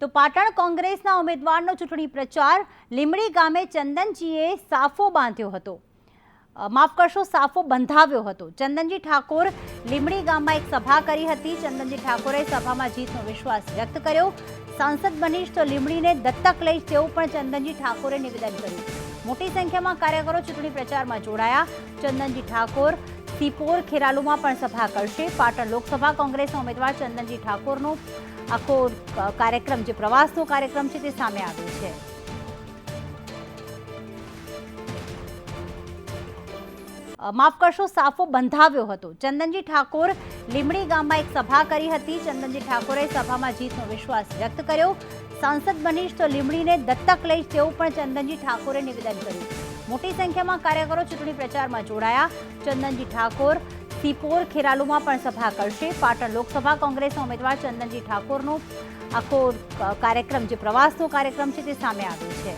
તો પાટણ કોંગ્રેસના ઉમેદવારનો ચૂંટણી પ્રચાર લીમડી ગામે ચંદનજીએ સાફો બાંધ્યો હતો. માફ કરશો, સાફો બંધાવ્યો હતો. ચંદનજી ઠાકોર લીમડી ગામમાં એક સભા કરી હતી. ચંદનજી ઠાકોરે સભામાં જીતનો વિશ્વાસ વ્યક્ત કર્યો. સાંસદ બનીશ તો લીમડીને દત્તક લઈશ તેવું પણ ચંદનજી ઠાકોરે નિવેદન કર્યું. મોટી સંખ્યામાં કાર્યકરો ચૂંટણી પ્રચારમાં જોડાયા. ચંદનજી ઠાકોર સિપોર ખેરાલુમાં પણ સભા કરશે. પાટણ લોકસભા કોંગ્રેસના ઉમેદવાર ચંદનજી ઠાકોરનો આખો કાર્યક્રમ જે પ્રવાસનો કાર્યક્રમ છે તે સામે આવ્યો છે. માફ કરશો, સાફો બંધાવ્યો હતો. ચંદનજી ઠાકોર લીમડી ગામમાં એક સભા કરી હતી. ચંદનજી ઠાકોરે સભામાં જીતનો વિશ્વાસ વ્યક્ત કર્યો. સાંસદ બનીશ તો લીમડીને દત્તક લઈશ તેવું પણ ચંદનજી ઠાકોરે નિવેદન કર્યું. મોટી સંખ્યામાં કાર્યકરો ચૂંટણી પ્રચારમાં જોડાયા. ચંદનજી ઠાકોર, સિપોર ખેરાલુમાં પણ સભા કરશે. પાટણ લોકસભા કોંગ્રેસના ઉમેદવાર ચંદનજી ઠાકોરનો આખો કાર્યક્રમ, જે પ્રવાસનો કાર્યક્રમ છે તે સામે આવ્યો છે.